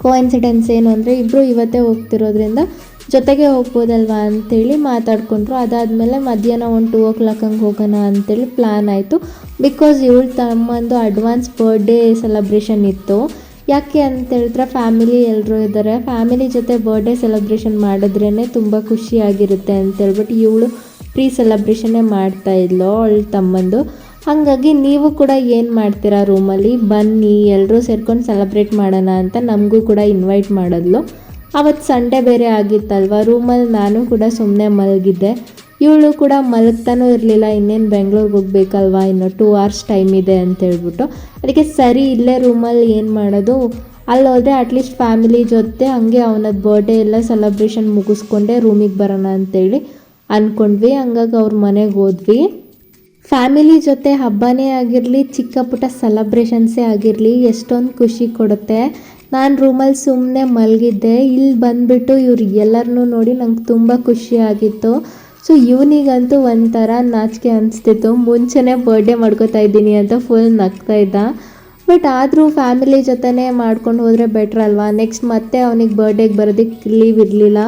ಕೋಇನ್ಸಿಡೆನ್ಸ್ ಏನು ಅಂದರೆ ಇಬ್ಬರು ಇವತ್ತೇ ಹೋಗ್ತಿರೋದ್ರಿಂದ ಜೊತೆಗೆ ಹೋಗ್ಬೋದಲ್ವಾ ಅಂತೇಳಿ ಮಾತಾಡ್ಕೊಂಡ್ರು. ಅದಾದಮೇಲೆ ಮಧ್ಯಾಹ್ನ ಒಂದು ಟೂ ಓ ಕ್ಲಾಕ್ ಹಂಗೆ ಹೋಗೋಣ ಅಂತೇಳಿ ಪ್ಲ್ಯಾನ್ ಆಯಿತು. ಬಿಕಾಸ್ ಇವಳು ತಮ್ಮಂದು ಅಡ್ವಾನ್ಸ್ ಬರ್ಡೇ ಸೆಲೆಬ್ರೇಷನ್ ಇತ್ತು. ಯಾಕೆ ಅಂತ ಹೇಳಿದ್ರೆ ಫ್ಯಾಮಿಲಿ ಎಲ್ಲರೂ ಇದ್ದಾರೆ ಫ್ಯಾಮಿಲಿ ಜೊತೆ ಬರ್ಡೇ ಸೆಲೆಬ್ರೇಷನ್ ಮಾಡಿದ್ರೇ ತುಂಬ ಖುಷಿಯಾಗಿರುತ್ತೆ ಅಂತೇಳ್ಬಿಟ್ಟು ಇವಳು ಪ್ರೀ ಸೆಲೆಬ್ರೇಷನ್ನೇ ಮಾಡ್ತಾ ಇದ್ಲು ಅವಳ ತಮ್ಮಂದು. ಹಾಗಾಗಿ ನೀವು ಕೂಡ ಏನು ಮಾಡ್ತೀರಾ ರೂಮಲ್ಲಿ? ಬನ್ನಿ ಎಲ್ಲರೂ ಸೇರ್ಕೊಂಡು ಸೆಲೆಬ್ರೇಟ್ ಮಾಡೋಣ ಅಂತ ನಮಗೂ ಕೂಡ ಇನ್ವೈಟ್ ಮಾಡಿದ್ಲು. ಅವತ್ತು ಸಂಡೇ ಬೇರೆ ಆಗಿತ್ತಲ್ವ? ರೂಮಲ್ಲಿ ನಾನು ಕೂಡ ಸುಮ್ಮನೆ ಮಲಗಿದ್ದೆ. ಇವಳು ಕೂಡ ಮಲಗ್ತಾನೂ ಇರಲಿಲ್ಲ, ಇನ್ನೇನು ಬೆಂಗ್ಳೂರಿಗೆ ಹೋಗ್ಬೇಕಲ್ವಾ? ಇನ್ನೂ ಟೂ ಅವರ್ಸ್ ಟೈಮ್ ಇದೆ ಅಂತ ಹೇಳ್ಬಿಟ್ಟು. ಅದಕ್ಕೆ ಸರಿ, ಇಲ್ಲೇ ರೂಮಲ್ಲಿ ಏನು ಮಾಡೋದು? ಅಲ್ಲಿ ಹೋದರೆ ಅಟ್ಲೀಸ್ಟ್ ಫ್ಯಾಮಿಲಿ ಜೊತೆ ಹಂಗೆ ಅವನದ್ದು ಬರ್ಡೇ ಎಲ್ಲ ಸೆಲೆಬ್ರೇಷನ್ ಮುಗಿಸ್ಕೊಂಡೆ ರೂಮಿಗೆ ಬರೋಣ ಅಂತೇಳಿ ಅಂದ್ಕೊಂಡ್ವಿ ಹಂಗಾಗಿ ಅವ್ರ ಮನೆಗೆ ಹೋದ್ವಿ. ಫ್ಯಾಮಿಲಿ ಜೊತೆ ಹಬ್ಬನೇ ಆಗಿರಲಿ, ಚಿಕ್ಕ ಪುಟ್ಟ ಸೆಲೆಬ್ರೇಷನ್ಸೇ ಆಗಿರಲಿ, ಎಷ್ಟೊಂದು ಖುಷಿ ಕೊಡುತ್ತೆ. ನಾನು ರೂಮಲ್ಲಿ ಸುಮ್ಮನೆ ಮಲಗಿದ್ದೆ. ಇಲ್ಲಿ ಬಂದುಬಿಟ್ಟು ಇವ್ರು ಎಲ್ಲರನ್ನೂ ನೋಡಿ ನಂಗೆ ತುಂಬ ಖುಷಿ ಆಗಿತ್ತು. ಸೊ, ಇವನಿಗಂತೂ ಒಂಥರ ನಾಚಿಕೆ ಅನಿಸ್ತಿತ್ತು. ಮುಂಚೆನೇ ಬರ್ಡೇ ಮಾಡ್ಕೋತಾ ಇದ್ದೀನಿ ಅಂತ ಫುಲ್ ನಗ್ತಾ ಇದ್ದ. ಬಟ್ ಆದರೂ ಫ್ಯಾಮಿಲಿ ಜೊತೆನೇ ಮಾಡ್ಕೊಂಡು ಹೋದರೆ ಬೆಟ್ರ್ ಅಲ್ವಾ? ನೆಕ್ಸ್ಟ್ ಮತ್ತೆ ಅವನಿಗೆ ಬರ್ಡೇಗೆ ಬರೋದಕ್ಕೆ ಲೀವ್ ಇರಲಿಲ್ಲ.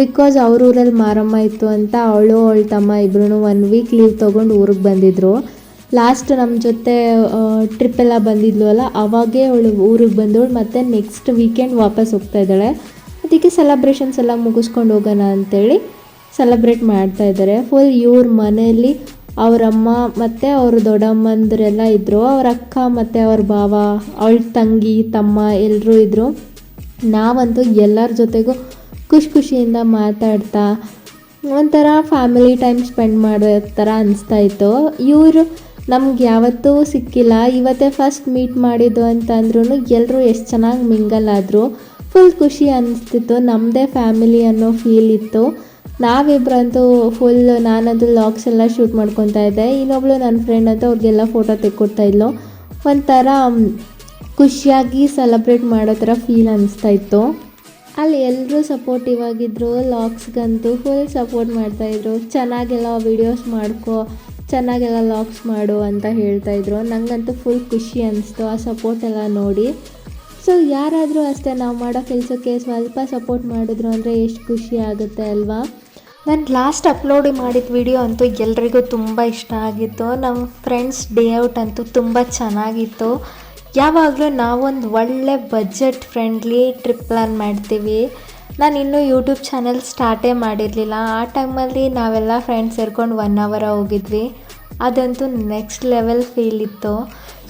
ಬಿಕಾಸ್ ಅವ್ರ ಊರಲ್ಲಿ ಮಾರಮ್ಮ ಇತ್ತು ಅಂತ ಅವಳು, ಅವಳ ತಮ್ಮ ಇಬ್ರು ಒನ್ ವೀಕ್ ಲೀವ್ ತೊಗೊಂಡು ಊರಿಗೆ ಬಂದಿದ್ರು. ಲಾಸ್ಟ್ ನಮ್ಮ ಜೊತೆ ಟ್ರಿಪ್ ಎಲ್ಲ ಬಂದಿದ್ಲು ಅಲ್ಲ, ಅವಾಗೇ ಅವಳು ಊರಿಗೆ ಬಂದವಳು, ಮತ್ತು ನೆಕ್ಸ್ಟ್ ವೀಕೆಂಡ್ ವಾಪಸ್ ಹೋಗ್ತಾ ಇದ್ದಾಳೆ. ಅದಕ್ಕೆ ಸೆಲೆಬ್ರೇಷನ್ಸ್ ಎಲ್ಲ ಮುಗಿಸ್ಕೊಂಡು ಹೋಗೋಣ ಅಂತೇಳಿ ಸೆಲೆಬ್ರೇಟ್ ಮಾಡ್ತಾ ಇದ್ದಾರೆ. ಫುಲ್ ಇವ್ರ ಮನೆಯಲ್ಲಿ ಅವರಮ್ಮ ಮತ್ತು ಅವ್ರ ದೊಡ್ಡಮ್ಮಂದ್ರೆಲ್ಲ ಇದ್ದರು ಅವ್ರ ಅಕ್ಕ ಮತ್ತು ಅವ್ರ ಭಾವ ಅವಳ ತಂಗಿ, ತಮ್ಮ ಎಲ್ಲರೂ ಇದ್ದರು ನಾವಂತೂ ಎಲ್ಲರ ಜೊತೆಗೂ ಖುಷಿ ಖುಷಿಯಿಂದ ಮಾತಾಡ್ತಾ, ಒಂಥರ ಫ್ಯಾಮಿಲಿ ಟೈಮ್ ಸ್ಪೆಂಡ್ ಮಾಡೋ ಥರ ಅನಿಸ್ತಾ ಇತ್ತು ಇವರು ನಮ್ಗೆ ಯಾವತ್ತೂ ಸಿಕ್ಕಿಲ್ಲ. ಇವತ್ತೇ ಫಸ್ಟ್ ಮೀಟ್ ಮಾಡಿದ್ದು ಅಂತಂದ್ರೂ ಎಲ್ಲರೂ ಎಷ್ಟು ಚೆನ್ನಾಗಿ ಮಿಂಗಲ್ ಆದರು ಫುಲ್ ಖುಷಿ ಅನ್ನಿಸ್ತಿತ್ತು ನಮ್ಮದೇ ಫ್ಯಾಮಿಲಿ ಅನ್ನೋ ಫೀಲ್ ಇತ್ತು. ನಾವಿಬ್ಬರಂತೂ ಫುಲ್ ನಾನಂತೂ ಲಾಕ್ಸ್ ಎಲ್ಲ ಶೂಟ್ ಮಾಡ್ಕೊತಾ ಇದ್ದೆ. ಇನ್ನೊಬ್ಳು ನನ್ನ ಫ್ರೆಂಡ್ ಅಂತ ಅವ್ರಿಗೆಲ್ಲ ಫೋಟೋ ತೆಕ್ಕೊಡ್ತಾ ಇದ್ಲು. ಒಂಥರ ಖುಷಿಯಾಗಿ ಸೆಲೆಬ್ರೇಟ್ ಮಾಡೋ ಥರ ಫೀಲ್ ಅನಿಸ್ತಾ ಇತ್ತು ಅಲ್ಲಿ ಎಲ್ಲರೂ ಸಪೋರ್ಟಿವ್ ಆಗಿದ್ದರು ಲಾಕ್ಸ್ಗಂತೂ ಫುಲ್ ಸಪೋರ್ಟ್ ಮಾಡ್ತಾಯಿದ್ರು ಚೆನ್ನಾಗೆಲ್ಲ ವೀಡಿಯೋಸ್ ಮಾಡ್ಕೊ, ಚೆನ್ನಾಗೆಲ್ಲ ಲಾಕ್ಸ್ ಮಾಡು ಅಂತ ಹೇಳ್ತಾಯಿದ್ರು ನನಗಂತೂ ಫುಲ್ ಖುಷಿ ಅನಿಸ್ತು ಆ ಸಪೋರ್ಟ್ ಎಲ್ಲ ನೋಡಿ. ಸೊ ಯಾರಾದರೂ ಅಷ್ಟೇ ನಾವು ಮಾಡೋ ಕೆಲಸಕ್ಕೆ ಸ್ವಲ್ಪ ಸಪೋರ್ಟ್ ಮಾಡಿದ್ರು ಅಂದರೆ ಎಷ್ಟು ಖುಷಿ ಆಗುತ್ತೆ ಅಲ್ವಾ? ನಾನು ಲಾಸ್ಟ್ ಅಪ್ಲೋಡ್ ಮಾಡಿದ ವಿಡಿಯೋ ಅಂತೂ ಎಲ್ರಿಗೂ ತುಂಬ ಇಷ್ಟ ಆಗಿತ್ತು. ನಮ್ಮ ಫ್ರೆಂಡ್ಸ್ ಡೇ ಔಟ್ ಅಂತೂ ತುಂಬ ಚೆನ್ನಾಗಿತ್ತು. ಯಾವಾಗಲೂ ನಾವೊಂದು ಒಳ್ಳೆ ಬಜೆಟ್ ಫ್ರೆಂಡ್ಲಿ ಟ್ರಿಪ್ ಪ್ಲ್ಯಾನ್ ಮಾಡ್ತೀವಿ. ನಾನು ಇನ್ನೂ ಯೂಟ್ಯೂಬ್ ಚಾನೆಲ್ ಸ್ಟಾರ್ಟೇ ಮಾಡಿರಲಿಲ್ಲ. ಆ ಟೈಮಲ್ಲಿ ನಾವೆಲ್ಲ ಫ್ರೆಂಡ್ಸ್ ಸೇರ್ಕೊಂಡು ಒನ್ ಅವರ ಹೋಗಿದ್ವಿ. ಅದಂತೂ ನೆಕ್ಸ್ಟ್ ಲೆವೆಲ್ ಫೀಲ್ ಇತ್ತು.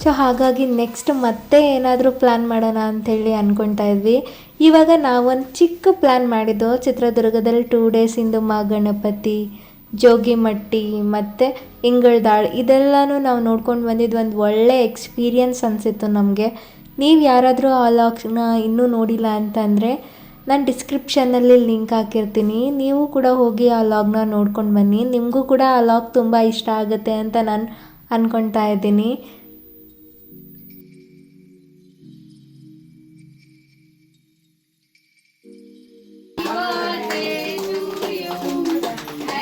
ಸೊ ಹಾಗಾಗಿ ನೆಕ್ಸ್ಟ್ ಮತ್ತೆ ಏನಾದರೂ ಪ್ಲ್ಯಾನ್ ಮಾಡೋಣ ಅಂಥೇಳಿ ಅಂದ್ಕೊತಾ ಇದ್ವಿ. ಇವಾಗ ನಾವೊಂದು ಚಿಕ್ಕ ಪ್ಲ್ಯಾನ್ ಮಾಡಿದ್ದು ಚಿತ್ರದುರ್ಗದಲ್ಲಿ ಟೂ ಡೇಸಿಂದು ಮಾ ಗಣಪತಿ. ಜೋಗಿಮಟ್ಟಿ ಮತ್ತು ಇಂಗಳದಾಳ್ ಇದೆಲ್ಲನೂ ನಾವು ನೋಡ್ಕೊಂಡು ಬಂದಿದ್ದು ಒಂದು ಒಳ್ಳೆ ಎಕ್ಸ್ಪೀರಿಯನ್ಸ್ ಅನಿಸಿತ್ತು ನಮಗೆ. ನೀವು ಯಾರಾದರೂ ಆ ಲಾಗ್ಸ್ನ ಇನ್ನೂ ನೋಡಿಲ್ಲ ಅಂತಂದರೆ ನಾನು ಡಿಸ್ಕ್ರಿಪ್ಷನಲ್ಲಿ ಲಿಂಕ್ ಹಾಕಿರ್ತೀನಿ. ನೀವು ಕೂಡ ಹೋಗಿ ಆ ಲಾಗ್ನ ನೋಡ್ಕೊಂಡು ಬನ್ನಿ. ನಿಮಗೂ ಕೂಡ ಆ ಲಾಗ್ ತುಂಬ ಇಷ್ಟ ಆಗುತ್ತೆ ಅಂತ ನಾನು ಅಂದ್ಕೊಳ್ತಾ ಇದ್ದೀನಿ.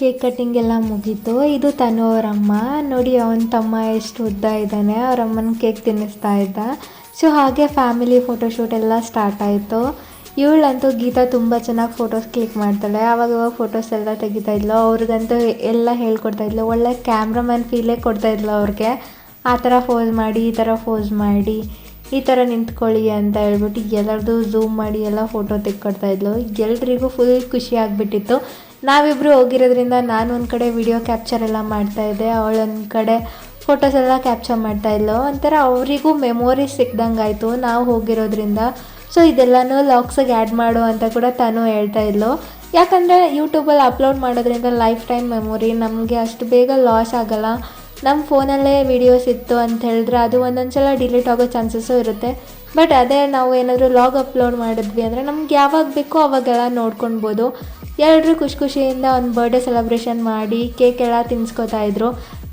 Cake cutting ಎಲ್ಲ ಮುಗೀತು. ಇದು ತನು ಅವರಮ್ಮ. ನೋಡಿ, ಅವನ ತಮ್ಮ ಎಷ್ಟು ಉದ್ದ ಇದ್ದಾನೆ. ಅವರಮ್ಮನ ಕೇಕ್ ತಿನ್ನಿಸ್ತಾ ಇದ್ದ. ಸೊ ಹಾಗೆ ಫ್ಯಾಮಿಲಿ ಫೋಟೋಶೂಟ್ ಎಲ್ಲ ಸ್ಟಾರ್ಟ್ ಆಯಿತು. ಇವಳಂತೂ ಗೀತಾ ತುಂಬ ಚೆನ್ನಾಗಿ ಫೋಟೋಸ್ ಕ್ಲಿಕ್ ಮಾಡ್ತಾಳೆ. ಆವಾಗ ಇವಾಗ ಫೋಟೋಸ್ ಎಲ್ಲ ತೆಗಿತಾ ಇದ್ಲು. ಅವ್ರಿಗಂತೂ ಎಲ್ಲ ಹೇಳ್ಕೊಡ್ತಾ ಇದ್ಲು. ಒಳ್ಳೆ ಕ್ಯಾಮ್ರಾಮನ್ ಫೀಲೇ ಕೊಡ್ತಾ ಇದ್ಲು ಅವ್ರಿಗೆ. ಆ ಥರ ಫೋಸ್ ಮಾಡಿ, ಈ ಥರ ಫೋಸ್ ಮಾಡಿ, ಈ ಥರ ನಿಂತ್ಕೊಳ್ಳಿ ಅಂತ ಹೇಳ್ಬಿಟ್ಟು ಎಲ್ಲರದು ಝೂಮ್ ಮಾಡಿ ಎಲ್ಲ ಫೋಟೋ ತೆಕ್ಕೊಡ್ತಾ ಇದ್ಲು. ಎಲ್ರಿಗೂ ಫುಲ್ ಖುಷಿ ಆಗಿಬಿಟ್ಟಿತ್ತು. ನಾವಿಬ್ಬರು ಹೋಗಿರೋದ್ರಿಂದ ನಾನು ಒಂದು ಕಡೆ ವಿಡಿಯೋ ಕ್ಯಾಪ್ಚರ್ ಎಲ್ಲ ಮಾಡ್ತಾ ಇದ್ದೆ ಅವಳೊಂದು ಕಡೆ ಫೋಟೋಸ್ ಎಲ್ಲ ಕ್ಯಾಪ್ಚರ್ ಮಾಡ್ತಾ ಇದ್ಲು. ಒಂಥರ ಅವರಿಗೂ ಮೆಮೊರೀಸ್ ಸಿಕ್ದಂಗಾಯಿತು ನಾವು ಹೋಗಿರೋದ್ರಿಂದ. ಸೊ ಇದೆಲ್ಲನೂ ಲಾಕ್ಸಿಗೆ ಆ್ಯಡ್ ಮಾಡು ಅಂತ ಕೂಡ ತಾನು ಹೇಳ್ತಾ ಇದ್ಲು. ಯಾಕಂದರೆ ಯೂಟ್ಯೂಬಲ್ಲಿ ಅಪ್ಲೋಡ್ ಮಾಡೋದ್ರಿಂದ ಲೈಫ್ ಟೈಮ್ ಮೆಮೊರಿ ನಮಗೆ ಅಷ್ಟು ಬೇಗ ಲಾಸ್ ಆಗಲ್ಲ. ನಮ್ಮ ಫೋನಲ್ಲೇ ವೀಡಿಯೋಸ್ ಇತ್ತು ಅಂತ ಹೇಳಿದ್ರೆ ಅದು ಒಂದೊಂದು ಸಲ ಡಿಲೀಟ್ ಆಗೋ ಚಾನ್ಸಸ್ಸು ಇರುತ್ತೆ. ಬಟ್ ಅದೇ ನಾವು ಏನಾದರೂ ಲಾಗ್ ಅಪ್ಲೋಡ್ ಮಾಡಿದ್ವಿ ಅಂದರೆ ನಮ್ಗೆ ಯಾವಾಗ ಬೇಕೋ ಅವಾಗೆಲ್ಲ ನೋಡ್ಕೊಳ್ಬೋದು. ಎಲ್ಲರೂ ಖುಷಿ ಖುಷಿಯಿಂದ ಒಂದು ಬರ್ಡೇ ಸೆಲೆಬ್ರೇಷನ್ ಮಾಡಿ ಕೇಕ್ ಎಲ್ಲ ತಿನ್ಸ್ಕೊತಾ ಇದ್ರು.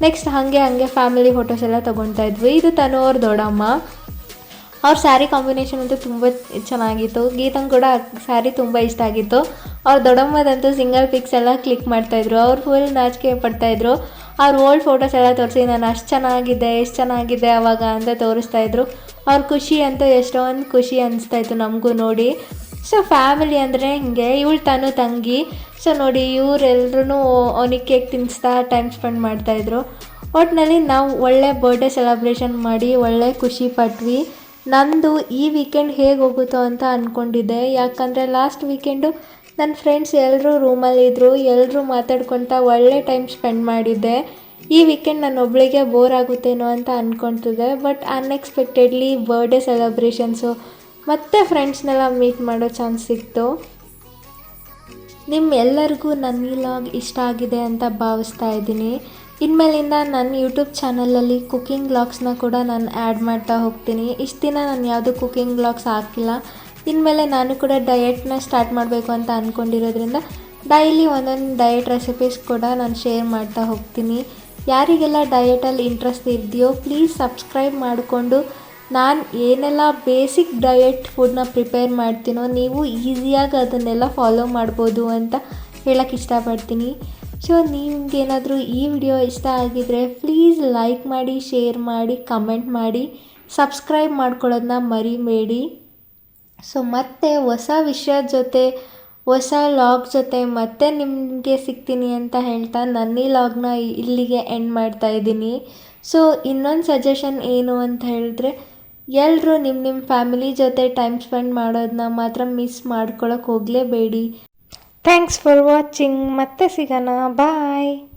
ನೆಕ್ಸ್ಟ್ ಹಾಗೆ ಹಾಗೆ ಫ್ಯಾಮಿಲಿ ಫೋಟೋಸ್ ಎಲ್ಲ ತೊಗೊಳ್ತಾ ಇದ್ವಿ. ಇದು ತನು ಅವ್ರ ದೊಡ್ಡಮ್ಮ. ಅವ್ರ ಸ್ಯಾರಿ ಕಾಂಬಿನೇಷನ್ ಅಂತೂ ತುಂಬ ಚೆನ್ನಾಗಿತ್ತು. ಗೀತಂ ಕೂಡ ಸ್ಯಾರಿ ತುಂಬ ಇಷ್ಟ ಆಗಿತ್ತು. ಅವ್ರ ದೊಡ್ಡಮ್ಮದಂತೂ ಸಿಂಗಲ್ ಪಿಕ್ಸ್ ಎಲ್ಲ ಕ್ಲಿಕ್ ಮಾಡ್ತಾಯಿದ್ರು ಅವ್ರು ಫುಲ್ ನಾಚಿಕೆ ಪಡ್ತಾಯಿದ್ರು ಅವ್ರ ಓಲ್ಡ್ ಫೋಟೋಸ್ ಎಲ್ಲ ತೋರಿಸಿ, ನಾನು ಅಷ್ಟು ಚೆನ್ನಾಗಿದೆ, ಎಷ್ಟು ಚೆನ್ನಾಗಿದೆ ಅವಾಗ ಅಂತ ತೋರಿಸ್ತಾಯಿದ್ರು ಅವ್ರ ಖುಷಿ ಅಂತೂ ಎಷ್ಟೊಂದು ಖುಷಿ ಅನಿಸ್ತಾಯಿತ್ತು ನಮಗೂ ನೋಡಿ. ಸೊ ಫ್ಯಾಮಿಲಿ ಅಂದರೆ ಹಿಂಗೆ, ಇವಳು ತಾನು ತಂಗಿ. ಸೊ ನೋಡಿ ಇವರೆಲ್ಲರೂ ಅವನಿಗೆ ಕೇಕ್ ತಿನ್ನಿಸ್ತಾ ಟೈಮ್ ಸ್ಪೆಂಡ್ ಮಾಡ್ತಾಯಿದ್ರು ಒಟ್ಟಿನಲ್ಲಿ ನಾವು ಒಳ್ಳೆ ಬರ್ಡೇ ಸೆಲೆಬ್ರೇಷನ್ ಮಾಡಿ, ಒಳ್ಳೆ ಖುಷಿ ಪಟ್ವಿ. ನಂದು ಈ ವೀಕೆಂಡ್ ಹೇಗೆ ಹೋಗುತ್ತೋ ಅಂತ ಅಂದ್ಕೊಂಡಿದ್ದೆ ಯಾಕಂದರೆ ಲಾಸ್ಟ್ ವೀಕೆಂಡು ನನ್ನ ಫ್ರೆಂಡ್ಸ್ ಎಲ್ಲರೂ ರೂಮಲ್ಲಿದ್ದರು ಎಲ್ಲರೂ ಮಾತಾಡ್ಕೊತ ಒಳ್ಳೆ ಟೈಮ್ ಸ್ಪೆಂಡ್ ಮಾಡಿದ್ದೆ. ಈ ವೀಕೆಂಡ್ ನಾನು ಒಬ್ಳಿಗೆ ಬೋರ್ ಆಗುತ್ತೇನೋ ಅಂತ ಅಂದ್ಕೊತಿದ್ದೆ ಬಟ್ ಅನ್ಎಕ್ಸ್ಪೆಕ್ಟೆಡ್ಲಿ ಬರ್ಡೇ ಸೆಲೆಬ್ರೇಷನ್ಸು ಮತ್ತು ಫ್ರೆಂಡ್ಸ್ನೆಲ್ಲ ಮೀಟ್ ಮಾಡೋ ಚಾನ್ಸ್ ಸಿಕ್ತು. ನಿಮ್ಮೆಲ್ಲರಿಗೂ ನನ್ನ ಈ ಲಾಗ್ ಇಷ್ಟ ಆಗಿದೆ ಅಂತ ಭಾವಿಸ್ತಾ ಇದ್ದೀನಿ. ಇನ್ಮೇಲಿಂದ ನನ್ನ ಯೂಟ್ಯೂಬ್ ಚಾನಲಲ್ಲಿ ಕುಕ್ಕಿಂಗ್ ವ್ಲಾಗ್ಸ್ನ ಕೂಡ ನಾನು ಆ್ಯಡ್ ಮಾಡ್ತಾ ಹೋಗ್ತೀನಿ. ಇಷ್ಟು ದಿನ ನಾನು ಯಾವುದೂ ಕುಕ್ಕಿಂಗ್ ವ್ಲಾಗ್ಸ್ ಹಾಕಿಲ್ಲ. ಇನ್ಮೇಲೆ ನಾನು ಕೂಡ ಡಯೆಟ್ನ ಸ್ಟಾರ್ಟ್ ಮಾಡಬೇಕು ಅಂತ ಅಂದ್ಕೊಂಡಿರೋದ್ರಿಂದ ಡೈಲಿ ಒಂದೊಂದು ಡಯೆಟ್ ರೆಸಿಪೀಸ್ ಕೂಡ ನಾನು ಶೇರ್ ಮಾಡ್ತಾ ಹೋಗ್ತೀನಿ. ಯಾರಿಗೆಲ್ಲ ಡಯೆಟಲ್ಲಿ ಇಂಟ್ರೆಸ್ಟ್ ಇದೆಯೋ ಪ್ಲೀಸ್ ಸಬ್ಸ್ಕ್ರೈಬ್ ಮಾಡಿಕೊಂಡು ನಾನು ಏನೆಲ್ಲ ಬೇಸಿಕ್ ಡಯೆಟ್ ಫುಡ್ನ ಪ್ರಿಪೇರ್ ಮಾಡ್ತೀನೋ ನೀವು ಈಸಿಯಾಗಿ ಅದನ್ನೆಲ್ಲ ಫಾಲೋ ಮಾಡ್ಬೋದು ಅಂತ ಹೇಳಕ್ಕೆ ಇಷ್ಟಪಡ್ತೀನಿ. ಸೊ ನಿಮ್ಗೇನಾದರೂ ಈ ವಿಡಿಯೋ ಇಷ್ಟ ಆಗಿದರೆ ಪ್ಲೀಸ್ ಲೈಕ್ ಮಾಡಿ ಶೇರ್ ಮಾಡಿ ಕಮೆಂಟ್ ಮಾಡಿ. ಸಬ್ಸ್ಕ್ರೈಬ್ ಮಾಡ್ಕೊಳ್ಳೋದನ್ನ ಮರಿಬೇಡಿ. ಸೊ ಮತ್ತೆ ಹೊಸ ವಿಷಯದ ಜೊತೆ, ಹೊಸ ಲಾಗ್ ಜೊತೆ ಮತ್ತೆ ನಿಮಗೆ ಸಿಗ್ತೀನಿ ಅಂತ ಹೇಳ್ತಾ ನನ್ನ ಈ ಲಾಗ್ನ ಇಲ್ಲಿಗೆ ಎಂಡ್ ಮಾಡ್ತಾ ಇದ್ದೀನಿ. ಸೊ ಇನ್ನೊಂದು ಸಜೆಷನ್ ಏನು ಅಂತ ಹೇಳಿದ್ರೆ ಎಲ್ಲರೂ ನಿಮ್ಮ ನಿಮ್ಮ ಫ್ಯಾಮಿಲಿ ಜೊತೆ ಟೈಮ್ ಸ್ಪೆಂಡ್ ಮಾಡೋದನ್ನ ಮಾತ್ರ ಮಿಸ್ ಮಾಡ್ಕೊಳಕ್ಕೆ ಹೋಗಲೇಬೇಡಿ. ಥ್ಯಾಂಕ್ಸ್ ಫಾರ್ ವಾಚಿಂಗ್ ಮತ್ತೆ ಸಿಗೋಣ. ಬಾಯ್